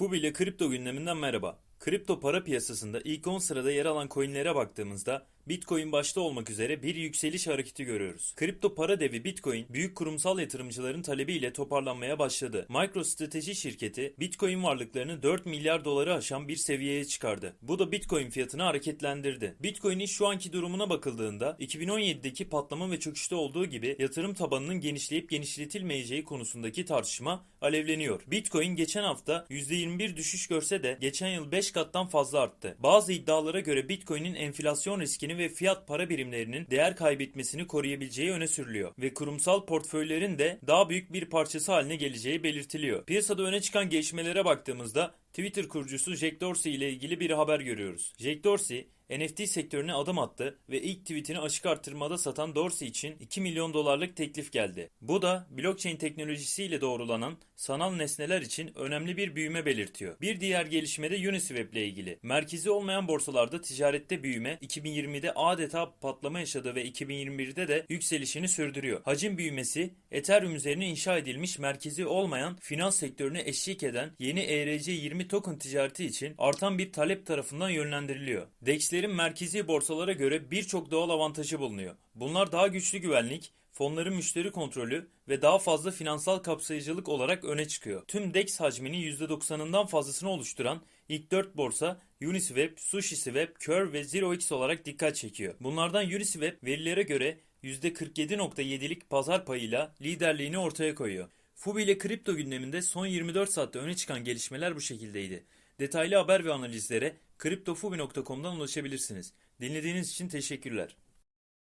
Fubi ile kripto gündeminden merhaba. Kripto para piyasasında ilk 10 sırada yer alan coinlere baktığımızda Bitcoin başta olmak üzere bir yükseliş hareketi görüyoruz. Kripto para devi Bitcoin büyük kurumsal yatırımcıların talebiyle toparlanmaya başladı. MicroStrateji şirketi Bitcoin varlıklarını 4 milyar doları aşan bir seviyeye çıkardı. Bu da Bitcoin fiyatını hareketlendirdi. Bitcoin'in şu anki durumuna bakıldığında 2017'deki patlama ve çöküşte olduğu gibi yatırım tabanının genişleyip genişletilmeyeceği konusundaki tartışma alevleniyor. Bitcoin geçen hafta %21 düşüş görse de geçen yıl 5 kattan fazla arttı. Bazı iddialara göre Bitcoin'in enflasyon riskini ve fiyat para birimlerinin değer kaybetmesini koruyabileceği öne sürülüyor ve kurumsal portföylerin de daha büyük bir parçası haline geleceği belirtiliyor. Piyasada öne çıkan gelişmelere baktığımızda Twitter kurucusu Jack Dorsey ile ilgili bir haber görüyoruz. Jack Dorsey, NFT sektörüne adım attı ve ilk tweetini açık artırmada satan Dorsey için 2 milyon dolarlık teklif geldi. Bu da blockchain teknolojisiyle doğrulanan sanal nesneler için önemli bir büyüme belirtiyor. Bir diğer gelişme de Uniswap ile ilgili. Merkezi olmayan borsalarda ticarette büyüme 2020'de adeta patlama yaşadı ve 2021'de de yükselişini sürdürüyor. Hacim büyümesi Ethereum üzerine inşa edilmiş merkezi olmayan finans sektörüne eşlik eden yeni ERC20 token ticareti için artan bir talep tarafından yönlendiriliyor. DEX'lerin merkezi borsalara göre birçok doğal avantajı bulunuyor. Bunlar daha güçlü güvenlik, fonların müşteri kontrolü ve daha fazla finansal kapsayıcılık olarak öne çıkıyor. Tüm DEX hacminin %90'ından fazlasını oluşturan ilk 4 borsa Uniswap, SushiSwap, Curve ve ZeroX olarak dikkat çekiyor. Bunlardan Uniswap verilere göre %47.7'lik pazar payıyla liderliğini ortaya koyuyor. Fubi ile kripto gündeminde son 24 saatte öne çıkan gelişmeler bu şekildeydi. Detaylı haber ve analizlere kriptofubi.com'dan ulaşabilirsiniz. Dinlediğiniz için teşekkürler.